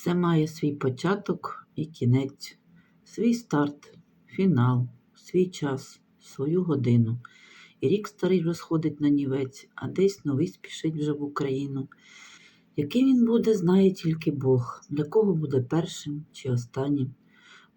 Все має свій початок і кінець, свій старт, фінал, свій час, свою годину. І рік старий розходить на нівець, а десь новий спішить вже в Україну. Який він буде, знає тільки Бог, для кого буде першим чи останнім.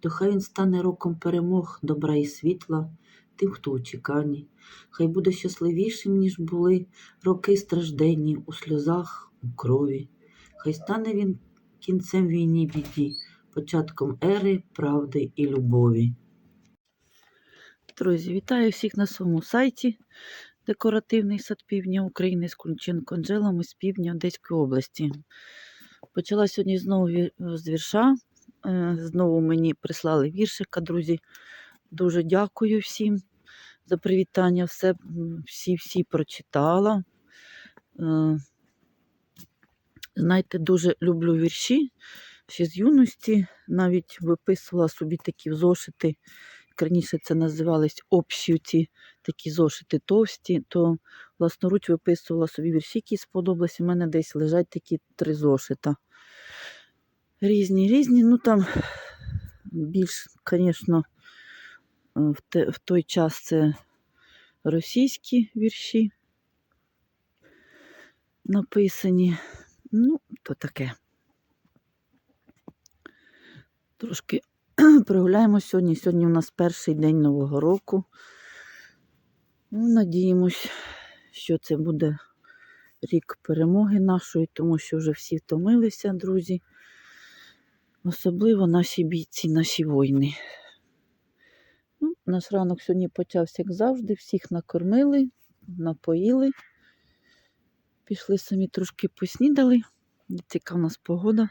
То хай він стане роком перемог, добра і світла, тим, хто у чеканні. Хай буде щасливішим, ніж були роки стражденні у сльозах, у крові. Хай стане він кінцем війні біді, початком ери, правди і любові. Друзі, вітаю всіх на своєму сайті Декоративний сад півдня України з Кунченко Анджелами з півдня Одеської області. Почала сьогодні знову з вірша. Е, Знову мені прислали віршика, друзі. Дуже дякую всім за привітання. Все, всі, всі прочитала. Е, Знаєте, дуже люблю вірші. Ще з юності навіть виписувала собі такі зошити. як Раніше це називались общі ці такі зошити товсті, то власноруч виписувала собі вірші, які сподобались. У мене десь лежать такі три зошита. Різні, різні. Ну там більш, звісно, в, те, в той час це російські вірші написані. Ну, то таке. Трошки прогуляємо сьогодні. Сьогодні у нас перший день Нового року. Ну, надіємось, що це буде рік перемоги нашої, тому що вже всі втомилися, друзі. Особливо наші бійці, наші воїни. Ну, наш ранок сьогодні почався, як завжди. Всіх накормили, напоїли. Пішли самі трошки поснідали. Яка в нас погода.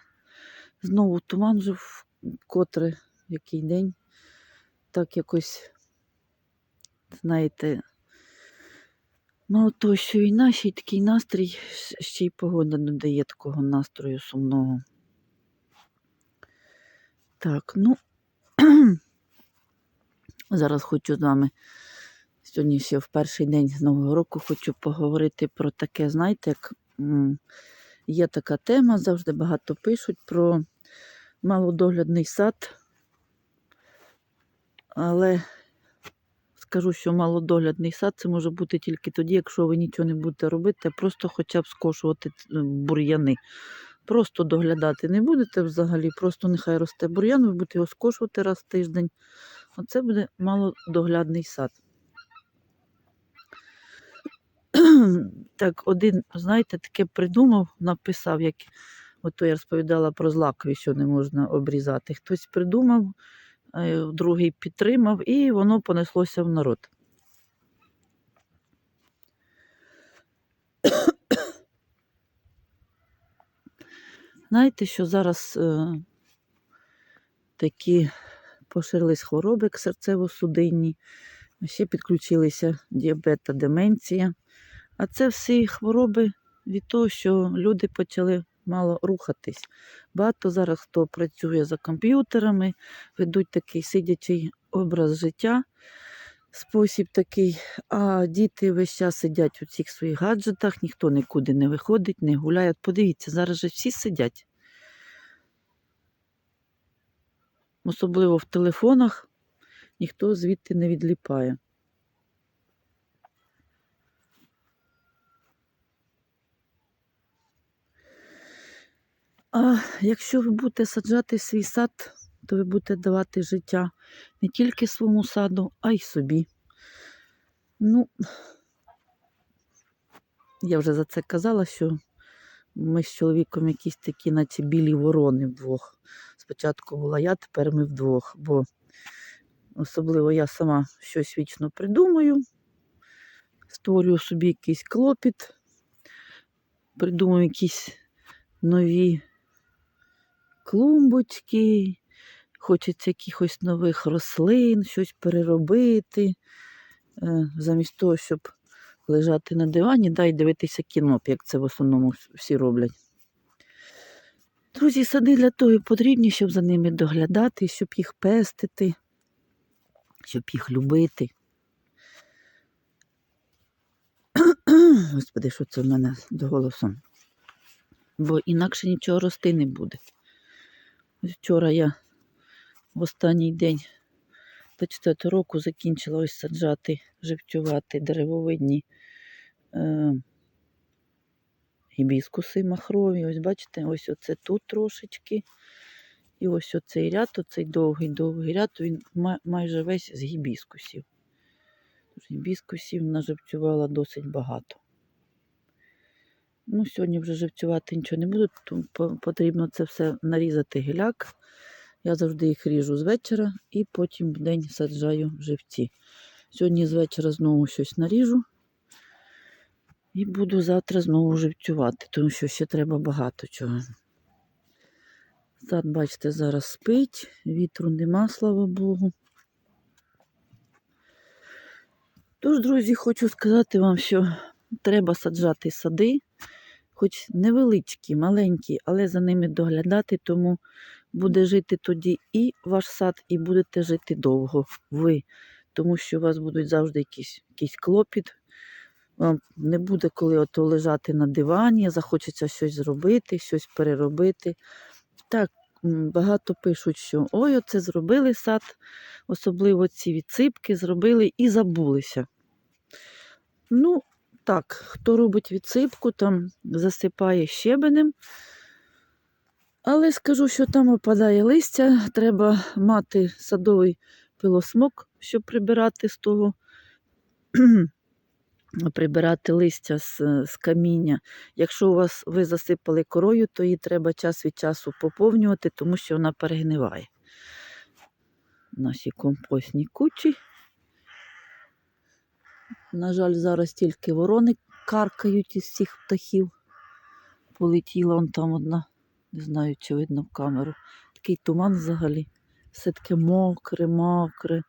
Знову туман вже вкотре який день. Так якось, знаєте, мало того, що війна, ще й такий настрій, ще й погода додає такого настрою сумного. Так, ну зараз хочу з вами сьогодні ще в перший день Нового року хочу поговорити про таке, знаєте, як є така тема, завжди багато пишуть про малодоглядний сад. Але скажу, що малодоглядний сад це може бути тільки тоді, якщо ви нічого не будете робити, а просто хоча б скошувати бур'яни. Просто доглядати не будете взагалі, просто нехай росте бур'ян, ви будете його скошувати раз в тиждень. Оце буде малодоглядний сад. Так, один, знаєте, таке придумав, написав, як ото я розповідала про злакові, що не можна обрізати. Хтось придумав, е, другий підтримав, і воно понеслося в народ. Знаєте, що зараз е, такі поширились хвороби, серцево-судинні, ще підключилися діабет деменція. А це всі хвороби від того, що люди почали мало рухатись. Багато зараз хто працює за комп'ютерами, ведуть такий сидячий образ життя, спосіб такий, а діти весь час сидять у цих своїх гаджетах, ніхто нікуди не виходить, не гуляє. Подивіться, зараз же всі сидять. Особливо в телефонах ніхто звідти не відліпає. А якщо ви будете саджати свій сад, то ви будете давати життя не тільки своєму саду, а й собі. Ну, я вже за це казала, що ми з чоловіком якісь такі, наче білі ворони вдвох. Спочатку була я, тепер ми вдвох, бо особливо я сама щось вічно придумаю, створюю собі якийсь клопіт, придумую якісь нові клумбочки, хочеться якихось нових рослин, щось переробити. Е, Замість того, щоб лежати на дивані, да, і дивитися кіно, як це в основному всі роблять. Друзі, сади для того і потрібні, щоб за ними доглядати, щоб їх пестити, щоб їх любити. Господи, що це в мене з голосом? Бо інакше нічого рости не буде. Вчора я в останній день 24 року закінчила ось саджати, живтювати деревовидні е, гібіскуси махрові. Ось бачите, ось оце тут трошечки. І ось оцей ряд, оцей довгий-довгий ряд, він майже весь з гібіскусів. Тож Гібіскусів наживцювала досить багато. Ну, сьогодні вже живцювати нічого не буду, тому потрібно це все нарізати гіляк. Я завжди їх ріжу з вечора і потім в день саджаю живці. Сьогодні з вечора знову щось наріжу. І буду завтра знову живцювати, тому що ще треба багато чого. Сад, бачите, зараз спить, вітру нема, слава Богу. Тож, друзі, хочу сказати вам, що треба саджати сади, хоч невеличкі, маленькі, але за ними доглядати, тому буде жити тоді і ваш сад, і будете жити довго ви, тому що у вас будуть завжди якісь, якийсь клопіт. Вам не буде коли ото лежати на дивані, захочеться щось зробити, щось переробити. Так, багато пишуть, що ой, оце зробили сад, особливо ці відсипки зробили і забулися. Ну, так, хто робить відсипку, там засипає щебенем. Але скажу, що там опадає листя, треба мати садовий пилосмок, щоб прибирати з того, прибирати листя з, з каміння. Якщо у вас ви засипали корою, то її треба час від часу поповнювати, тому що вона перегниває. Наші компостні кучі. На жаль, зараз тільки ворони каркають із всіх птахів. Полетіла он там одна, не знаю, чи видно в камеру. Такий туман взагалі. Все таке мокре, мокре.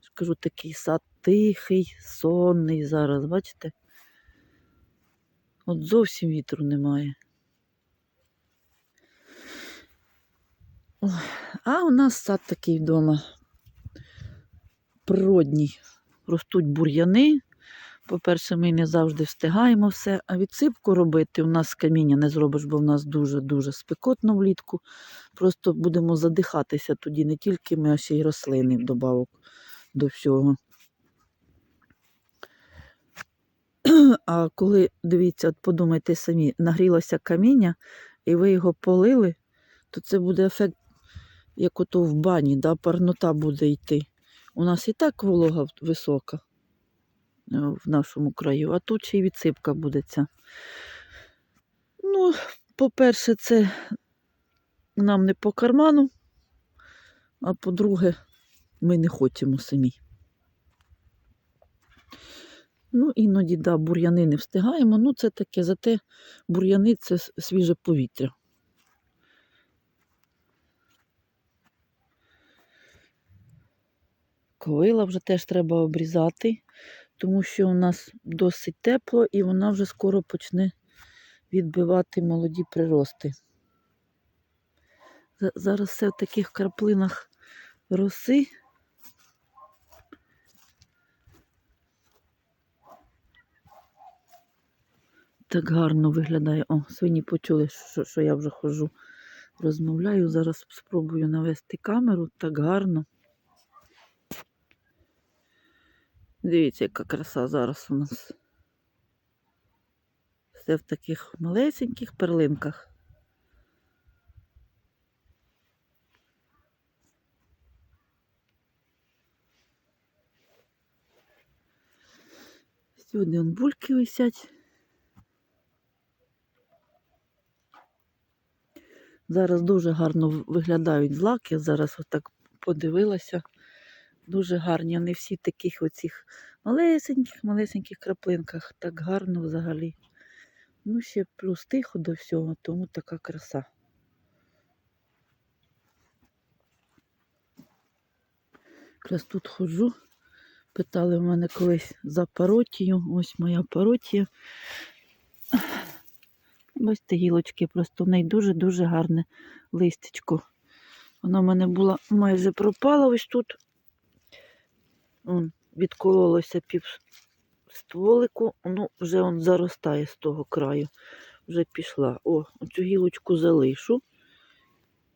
Скажу, такий сад тихий, сонний зараз, бачите? От зовсім вітру немає. А у нас сад такий вдома природній. Ростуть бур'яни. По-перше, ми не завжди встигаємо все, а відсипку робити у нас каміння не зробиш, бо в нас дуже-дуже спекотно влітку. Просто будемо задихатися тоді не тільки ми, а ще й рослини вдобавок до всього. А коли, дивіться, от подумайте самі, нагрілося каміння, і ви його полили, то це буде ефект, як ото в бані, да, парнота буде йти. У нас і так волога висока е, в нашому краю, а тут ще й відсипка буде. Ну, по-перше, це нам не по карману, а по-друге, ми не хочемо самі. Ну, іноді, да, бур'яни не встигаємо. Ну, це таке, зате бур'яни це свіже повітря. Ковила вже теж треба обрізати, тому що у нас досить тепло і вона вже скоро почне відбивати молоді прирости. Зараз все в таких краплинах роси. Так гарно виглядає. О, свині почули, що, що я вже ходжу, розмовляю. Зараз спробую навести камеру. Так гарно. Дивіться, яка краса зараз у нас. Все в таких малесеньких перлинках. Сьогодні он бульки висять. Зараз дуже гарно виглядають злаки. Зараз отак подивилася. Дуже гарні. Вони всі в таких оцих малесеньких, малесеньких краплинках. Так гарно взагалі. Ну, ще плюс тихо до всього, тому така краса. Якраз тут ходжу. Питали в мене колись за паротію. Ось моя паротія. Ось Бачите, гілочки, просто в неї дуже-дуже гарне листячко. Вона в мене була майже пропала ось тут. Вон, відкололося пів стволику, ну, вже он заростає з того краю. Вже пішла. О, оцю гілочку залишу.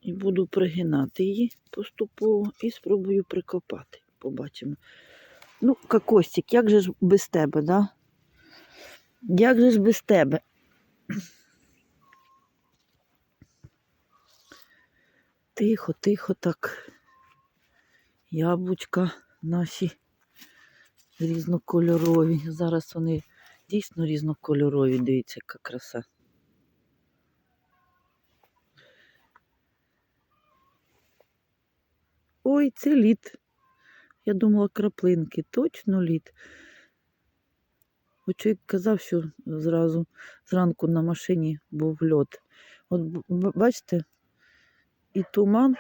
І буду пригинати її поступово і спробую прикопати. Побачимо. Ну, Кокостик, як же ж без тебе, да? Як же ж без тебе? Тихо, тихо так. Яблучка наші різнокольорові. Зараз вони дійсно різнокольорові. Дивіться, яка краса. Ой, це лід. Я думала, краплинки. Точно лід. От чоловік казав, що зразу зранку на машині був льод. От бачите, і туман,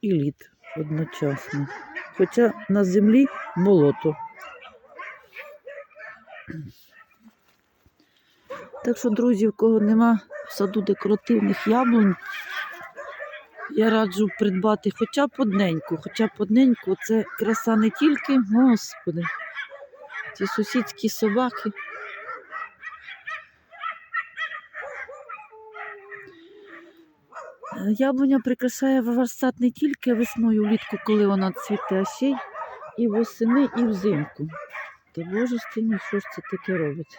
і лід одночасно. Хоча на землі болото. Так що, друзі, в кого нема в саду декоративних яблунь, я раджу придбати хоча б одненьку, хоча б одненьку. Це краса не тільки, господи, ці сусідські собаки. Е, Яблуня прикрашає ваш сад не тільки весною влітку, коли вона цвіте, а ще і восени, і взимку. Та боже ж ти мій, що ж це таке робить?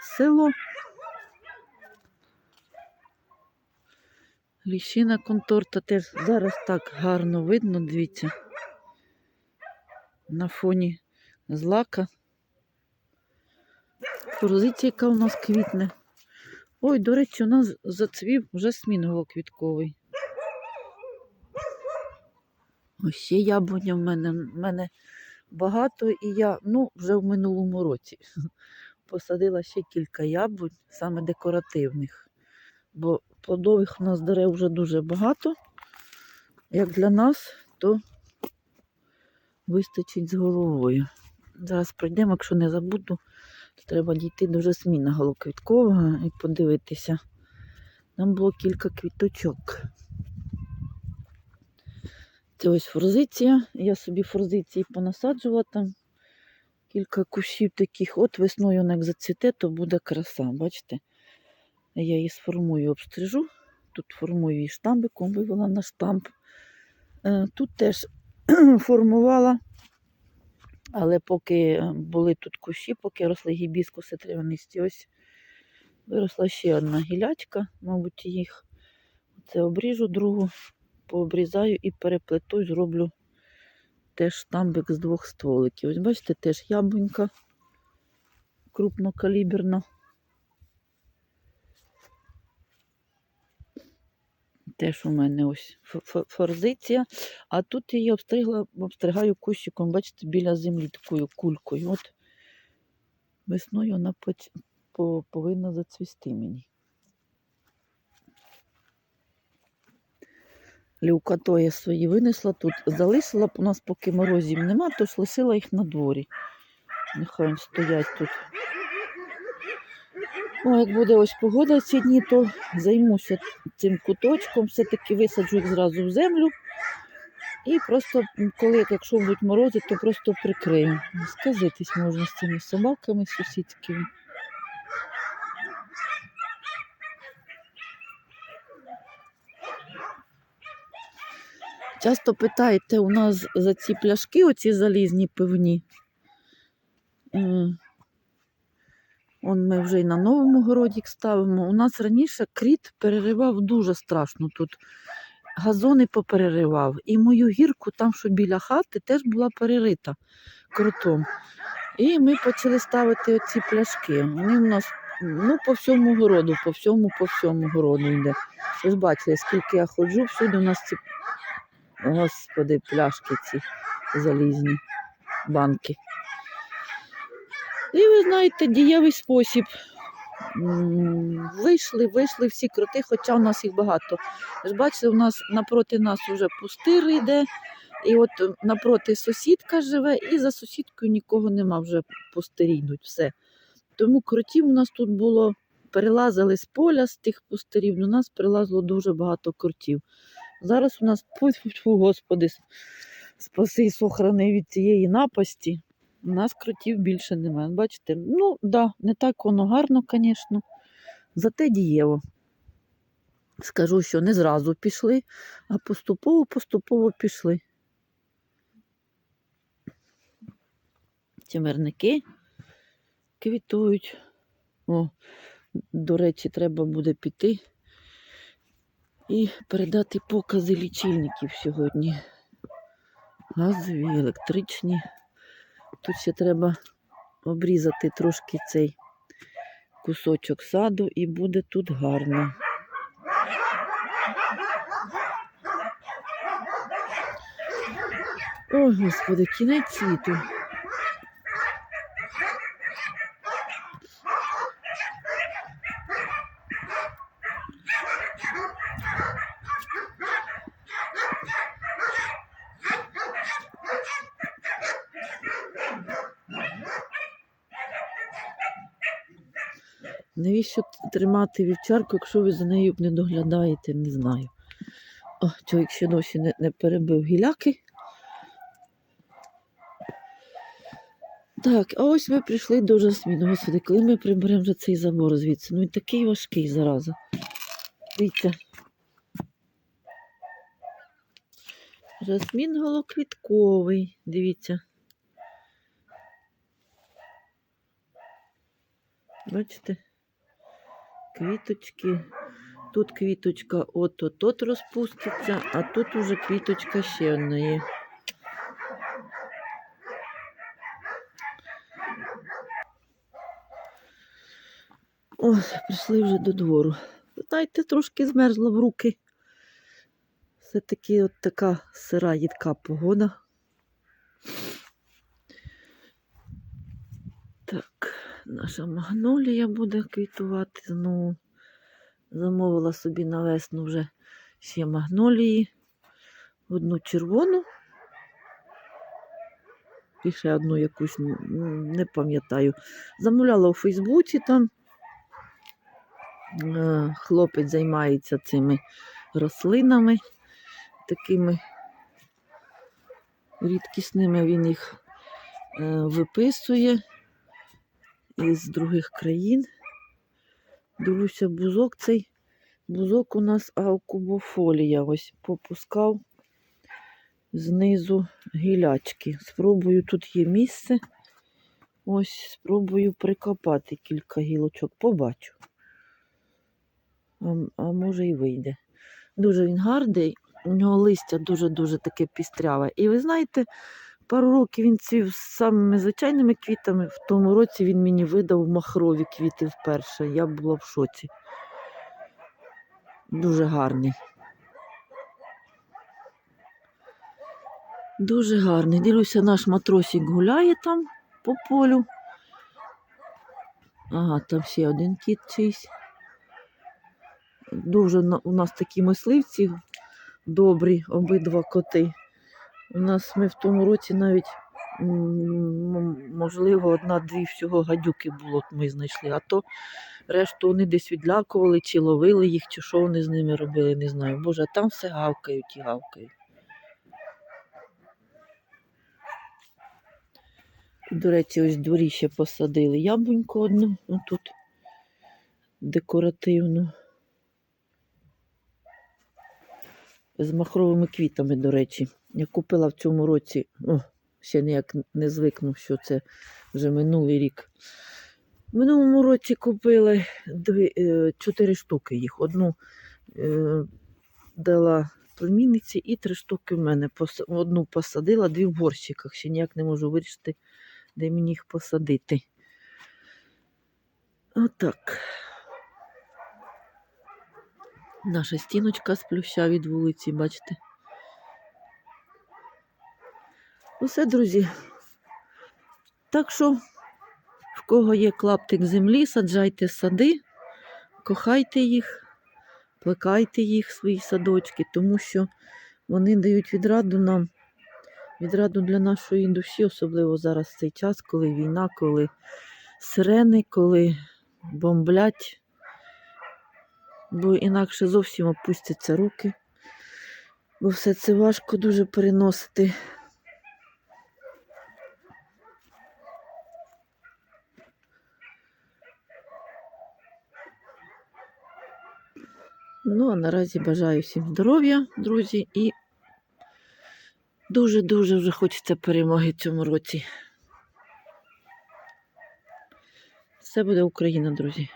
Село. Ліщина конторта теж зараз так гарно видно, дивіться. На фоні злака. Форзиція, яка у нас квітне. Ой, до речі, у нас зацвів вже смінголо-квітковий. Ось ще яблуня в мене. В мене багато, і я, ну, вже в минулому році посадила ще кілька яблунь, саме декоративних. Бо плодових у нас дерев вже дуже багато. Як для нас, то вистачить з головою. Зараз пройдемо, якщо не забуду, треба дійти до жасміна голоквіткового і подивитися. Там було кілька квіточок. Це ось форзиція. Я собі форзиції понасаджувала там. Кілька кущів таких. От весною вона як зацвіте, то буде краса. Бачите? Я її сформую, обстрижу. Тут формую її штамбиком, вивела на штамп. Е, Тут теж формувала, але поки були тут кущі, поки росли гібіскуси травянисті, ось виросла ще одна гілячка, мабуть, їх. Це обріжу другу, пообрізаю і переплету, зроблю теж штамбик з двох стволиків. Ось бачите, теж яблунька крупнокаліберна. Теж у мене ось форзиція, а тут її обстригла, обстригаю кущиком, бачите, біля землі такою кулькою. От весною вона повинна зацвісти мені. Люка я свої винесла тут, залишила у нас, поки морозів нема, то ж лишила їх на дворі. Нехай стоять тут. Ну, як буде ось погода ці дні, то займуся цим куточком, все-таки висаджу їх зразу в землю. І просто, коли, якщо будуть морози, то просто прикрию. Сказитись можна з цими собаками сусідськими. Часто питаєте у нас за ці пляшки, оці залізні пивні. Он ми вже й на новому городі ставимо. У нас раніше кріт переривав дуже страшно тут. Газони попереривав. І мою гірку, там, що біля хати, теж була перерита крутом. І ми почали ставити оці пляшки. Вони у нас ну, по всьому городу, по всьому, по всьому городу йде. Ви ж бачили, скільки я ходжу, всюди у нас ці, господи, пляшки ці залізні банки. І ви знаєте, дієвий спосіб. Вийшли, вийшли всі кроти, хоча у нас їх багато. Ж бачите, у нас напроти нас вже пустир йде, і от напроти сусідка живе, і за сусідкою нікого нема, вже пустирі йдуть все. Тому кротів у нас тут було, перелазили з поля з тих пустирів, до нас перелазило дуже багато кротів. Зараз у нас, господи, спаси і сохрани від цієї напасті. У нас кротів більше немає. Бачите, ну да, не так воно гарно, звісно, зате дієво. Скажу, що не зразу пішли, а поступово-поступово пішли. Чимерники квітують. О, до речі, треба буде піти і передати покази лічильників сьогодні. Газові, електричні. Тут ще треба обрізати трошки цей кусочок саду і буде тут гарно. О, господи, кінець світу. Навіщо тримати вівчарку, якщо ви за нею не доглядаєте, не знаю. О, чоловік ще досі не, не перебив гіляки. Так, а ось ми прийшли до жасміну. Господи, коли ми приберемо вже цей забор звідси. Ну і такий важкий зараза. Дивіться. Жасмін голоквітковий, дивіться. Бачите? Квіточки. Тут квіточка от-от-от розпуститься, а тут уже квіточка ще одна є. Ось, прийшли вже до двору. Знаєте, трошки змерзла в руки. Все-таки от така сира їдка погода. Так, наша магнолія буде квітувати знову. Замовила собі на весну вже ще магнолії. Одну червону. І ще одну якусь, не пам'ятаю. Замовляла у Фейсбуці там. Е, Хлопець займається цими рослинами, такими рідкісними він їх е, виписує із других країн. Дивлюся, бузок цей. Бузок у нас аукубофолія. Ось попускав знизу гілячки. Спробую, тут є місце. Ось спробую прикопати кілька гілочок. Побачу. А, а може і вийде. Дуже він гарний, у нього листя дуже-дуже таке пістряве. І ви знаєте, пару років він цвів з самими звичайними квітами. В тому році він мені видав махрові квіти вперше. Я була в шоці. Дуже гарний. Дуже гарний. Дивлюся, наш матросик гуляє там по полю. Ага, там ще один кіт чийсь. Дуже у нас такі мисливці добрі, обидва коти. У нас ми в тому році навіть, можливо, одна-дві всього гадюки було, ми знайшли. А то решту вони десь відлякували, чи ловили їх, чи що вони з ними робили, не знаю. Боже, а там все гавкають і гавкають. До речі, ось дворі ще посадили яблуньку одну, отут декоративну. З махровими квітами, до речі. Я купила в цьому році, о, ще ніяк не звикну, що це вже минулий рік. В минулому році купили дві, е, чотири штуки їх. Одну е, дала племінниці і три штуки в мене. Одну посадила, дві в горщиках. Ще ніяк не можу вирішити, де мені їх посадити. Отак. Наша стіночка з плюща від вулиці, бачите? Усе, друзі. Так що, в кого є клаптик землі, саджайте сади, кохайте їх, плекайте їх, свої садочки, тому що вони дають відраду нам, відраду для нашої душі, особливо зараз цей час, коли війна, коли сирени, коли бомблять бо інакше зовсім опустяться руки, бо все це важко дуже переносити. Ну, а наразі бажаю всім здоров'я, друзі, і дуже-дуже вже хочеться перемоги цьому році. Все буде Україна, друзі.